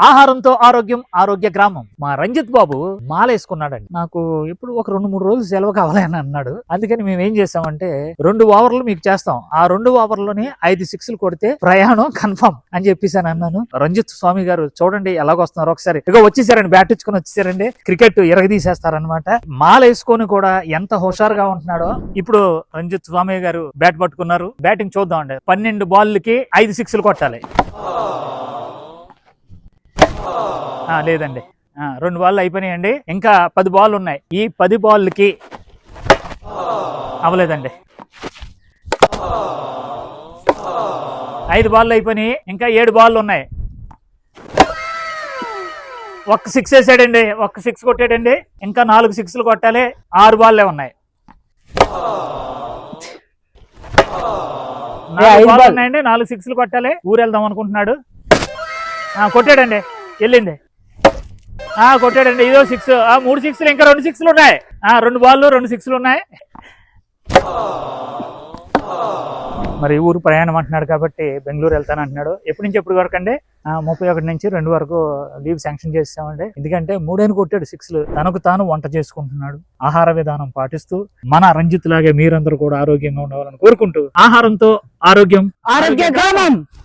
ఆహారంతో ఆరోగ్యం ఆరోగ్య గ్రామం. మా రంజిత్ బాబు మాల వేసుకున్నాడండి నాకు ఇప్పుడు ఒక రెండు మూడు రోజులు సెలవు కావాలి అని అన్నాడు. అందుకని మేము ఏం చేస్తామంటే రెండు ఓవర్లు మీకు చేస్తాం. ఆ రెండు ఓవర్లోనే ఐదు సిక్స్లు కొడితే ప్రయాణం కన్ఫర్మ్ అని చెప్పేసి అని అన్నాను. రంజిత్ స్వామి గారు చూడండి ఎలాగొస్తున్నారు ఒకసారి. ఇక వచ్చేసారండి బ్యాట్ ఇచ్చుకొని వచ్చేసారండి. క్రికెట్ ఇరగదీసేస్తారనమాట మాల వేసుకొని కూడా ఎంత హుషారుగా ఉంటున్నాడో ఇప్పుడు రంజిత్ స్వామి గారు బ్యాట్ పట్టుకున్నారు. బ్యాటింగ్ చూద్దాం అండి పన్నెండు బాల్కి ఐదు సిక్స్లు కొట్టాలి ఆ, లేదండి. రెండు బాల్ అయిపోయినాయండి. ఇంకా పది బాల్ ఉన్నాయి. ఈ పది బాల్కి అవ్వలేదండి. ఐదు బాల్ అయిపోయినాయి. ఇంకా ఏడు బాల్ ఉన్నాయి. ఒక్క సిక్స్ వేసాడండి. ఒక్క సిక్స్ కొట్టాడండి. ఇంకా నాలుగు సిక్స్లు కొట్టాలి. ఆరు బాల్లే ఉన్నాయి. నాలుగు బాల్. ఉన్నాయండి. నాలుగు సిక్స్లు కొట్టాలి. ఊరు వెళ్దాం అనుకుంటున్నాడు కొట్టాడండి. వెళ్ళింది. కొట్టాడండి. ఇదో సిక్స్ ఆ మూడు సిక్స్లు ఇంకా రెండు సిక్స్లు ఉన్నాయి. ఆ రెండు బాల్లు రెండు సిక్స్లు ఉన్నాయి. మరి ఊరు ప్రయాణం అంటున్నాడు కాబట్టి బెంగళూరు వెళ్తాను అంటున్నాడు. ఎప్పటి నుంచి ఎప్పటి వరకు అండి? ముప్పై ఒకటి నుంచి రెండు వరకు లీవ్ శాంక్షన్ చేస్తామండి ఎందుకంటే మూడేను కొట్టాడు సిక్స్లు తనకు తాను వంట చేసుకుంటున్నాడు. ఆహార విధానం పాటిస్తూ మన రంజిత్ లాగే మీరందరూ కూడా ఆరోగ్యంగా ఉండాలని కోరుకుంటూ ఆహారంతో ఆరోగ్యం. ఆరోగ్య గ్రామం.